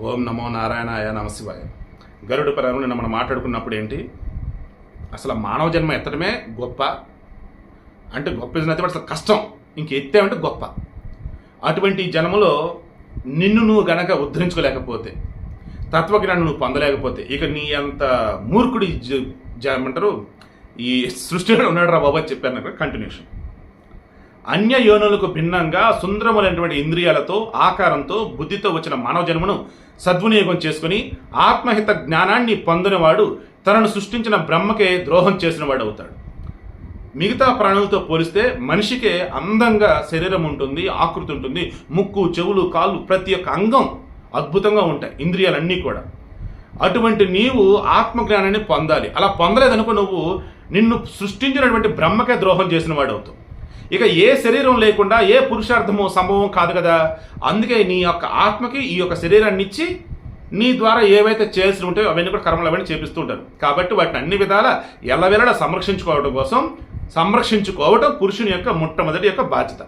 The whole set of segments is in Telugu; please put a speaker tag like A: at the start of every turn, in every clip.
A: ఓం నమో నారాయణాయ నమశివాయ. గరుడు పరంలో నిన్న మనం మాట్లాడుకున్నప్పుడు ఏంటి? అసలు మానవ జన్మ ఎత్తడమే గొప్ప? అంటే గొప్ప ఇస్ అసలు కష్టం. ఇంక ఎత్తామంటే గొప్ప. అటువంటి జన్మలో నిన్ను నువ్వు గనక ఉద్ధరించుకోలేకపోతే తత్వజ్ఞానం నువ్వు పొందలేకపోతే ఇక నీ అంత మూర్ఖుడి జ- ఏమంటారు? ఈ సృష్టిలో ఉన్నాడు రా బాబు అని చెప్పాను కంటిన్యూషన్ అన్య యోనులకు భిన్నంగా సుందరములైనటువంటి ఇంద్రియాలతో ఆకారంతో బుద్ధితో వచ్చిన మానవ జన్మను సద్వినియోగం చేసుకుని ఆత్మహిత జ్ఞానాన్ని పొందినవాడు తనను సృష్టించిన బ్రహ్మకే ద్రోహం చేసినవాడు అవుతాడు. మిగతా ప్రాణులతో పోలిస్తే మనిషికే అందంగా శరీరం ఉంటుంది ఆకృతి ఉంటుంది ముక్కు చెవులు కాళ్ళు ప్రతి ఒక్క అంగం అద్భుతంగా ఉంటాయి ఇంద్రియాలన్నీ కూడా. అటువంటి నీవు ఆత్మజ్ఞానాన్ని పొందాలి. అలా పొందలేదనుకో నువ్వు నిన్ను సృష్టించినటువంటి బ్రహ్మకే ద్రోహం చేసిన వాడు అవుతావు. ఇక ఏ శరీరం లేకుండా ఏ పురుషార్థము సంభవం కాదు కదా. అందుకే నీ యొక్క ఆత్మకి ఈ యొక్క శరీరాన్ని ఇచ్చి నీ ద్వారా ఏవైతే చేయాల్సి ఉంటాయో అవన్నీ కూడా కర్మలు అవన్నీ చేపిస్తూ ఉంటారు. కాబట్టి వాటిని అన్ని విధాల ఎల్లవేళ సంరక్షించుకోవడం కోసం సంరక్షించుకోవటం పురుషుని యొక్క మొట్టమొదటి యొక్క బాధ్యత.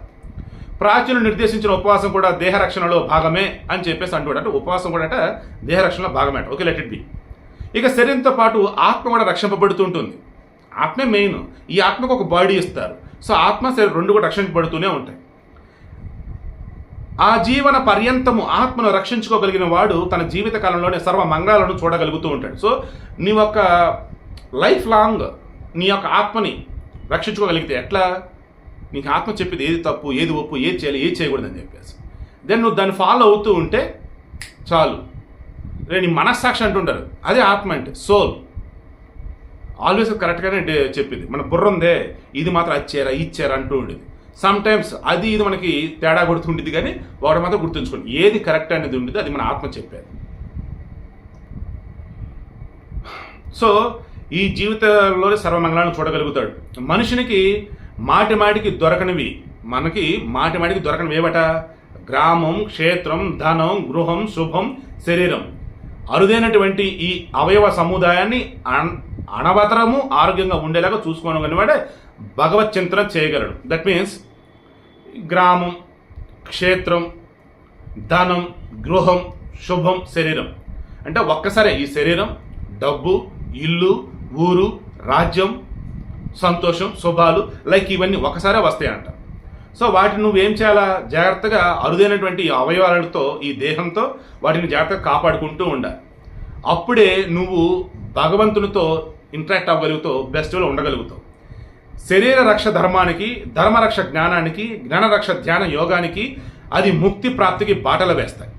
A: ప్రాచీనులు నిర్దేశించిన ఉపవాసం కూడా దేహ రక్షణలో భాగమే అని చెప్పేసి అంటాడు అంటే ఉపవాసం కూడా అట దేహ రక్షణలో భాగమే అంట. ఓకే లెట్ ఇట్ బి ఇక శరీరంతో పాటు ఆత్మ కూడా రక్షింపబడుతూ ఉంటుంది. ఆత్మే మెయిన్ ఈ ఆత్మకు ఒక బాడీ ఇస్తారు. సో ఆత్మ శరీరం రెండు కూడా రక్షించబడుతూనే ఉంటాయి. ఆ జీవన పర్యంతము ఆత్మను రక్షించుకోగలిగిన వాడు తన జీవిత కాలంలోనే సర్వ మంగళాలను చూడగలుగుతూ ఉంటాడు. సో నీ యొక్క లైఫ్ లాంగ్ నీ యొక్క ఆత్మని రక్షించుకోగలిగితే ఎట్లా? నీకు ఆత్మ చెప్పేది ఏది తప్పు ఏది ఒప్పు ఏది చేయాలి ఏది చేయకూడదని చెప్పేసి. దెన్ నువ్వు దాన్ని ఫాలో అవుతూ ఉంటే చాలు. రే నీ మనస్సాక్షి అంటుంటారు. అదే ఆత్మ అంటే సోల్ ఆల్వేస్ కరెక్ట్గానే చెప్పింది. మన బుర్ర ఉందే ఇది మాత్రం అచ్చారా ఇచ్చారా అంటూ ఉండేది. సమ్ టైమ్స్ అది ఇది మనకి తేడా కొడుతుండేది కానీ వాడు మాత్రం గుర్తుంచుకోండి. ఏది కరెక్ట్ అనేది ఉండేది అది మన ఆత్మ చెప్పేది. సో ఈ జీవితంలోనే సర్వమంగళాన్ని చూడగలుగుతాడు. మనుషునికి మాటి మాటికి దొరకనివి మనకి మాటి మాటికి దొరకనివి ఏవట? గ్రామం క్షేత్రం ధనం గృహం శుభం శరీరం. అరుదైనటువంటి ఈ అవయవ సముదాయాన్ని అన్- అనవతరము ఆరోగ్యంగా ఉండేలాగా చూసుకోవడం అనేవాడే భగవత్ చింతన చేయగలడు. దట్ మీన్స్ గ్రామం క్షేత్రం ధనం గృహం శుభం శరీరం. అంటే ఒక్కసారే ఈ శరీరం డబ్బు ఇల్లు ఊరు రాజ్యం సంతోషం శుభాలు లైక్ ఇవన్నీ ఒకసారే వస్తాయంట. సో వాటిని నువ్వేం చేయాలా? జాగ్రత్తగా అరుదైనటువంటి అవయవాలతో ఈ దేహంతో వాటిని జాగ్రత్తగా కాపాడుకుంటూ ఉండాలి. అప్పుడే నువ్వు భగవంతునితో ఇంటరాక్ట్ అవ్వగలుగుతావు బెస్ట్లో ఉండగలుగుతావు. శరీర రక్ష ధర్మానికి ధర్మరక్ష జ్ఞానానికి జ్ఞానరక్ష ధ్యాన యోగానికి అది ముక్తి ప్రాప్తికి బాటలు వేస్తాయి.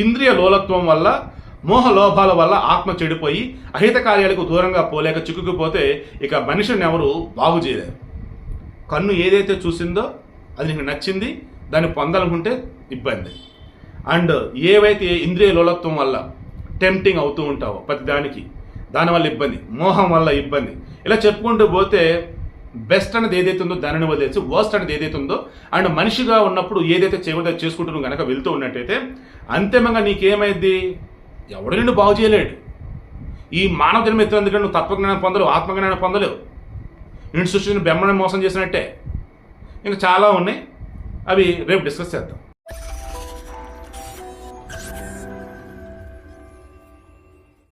A: ఇంద్రియ లోలత్వం వల్ల మోహ లోభాల వల్ల ఆత్మ చెడిపోయి అహిత కార్యాలకు దూరంగా పోలేక చిక్కుకుపోతే ఇక మనిషిని ఎవరు బాగు చేయలేరు. కన్ను ఏదైతే చూసిందో అది నీకు నచ్చింది దాన్ని పొందాలనుకుంటే ఇబ్బంది. అండ్ ఏవైతే ఇంద్రియ లోలత్వం వల్ల టెంప్టింగ్ అవుతూ ఉంటావు ప్రతి దానికి దానివల్ల ఇబ్బంది మోహం వల్ల ఇబ్బంది. ఇలా చెప్పుకుంటూ పోతే బెస్ట్ అనేది ఏదైతే ఉందో దానిని వదిలేసి వర్స్ట్ అనేది ఏదైతే ఉందో అండ్ మనిషిగా ఉన్నప్పుడు ఏదైతే చేయకూడదో చేసుకుంటూ కనుక వెళ్తూ ఉన్నట్టయితే అంతిమంగా నీకేమైంది ఎవడు నిన్ను బాగు చేయలేడు. ఈ మానవ జన్మ ఎత్తినందుకంటే నువ్వు తత్వజ్ఞానం పొందలేవు ఆత్మజ్ఞానం పొందలేవు. నేను సృష్టించిన బెమ్మని మోసం చేసినట్టే. ఇంకా చాలా ఉన్నాయి. అవి రేపు డిస్కస్ చేద్దాం.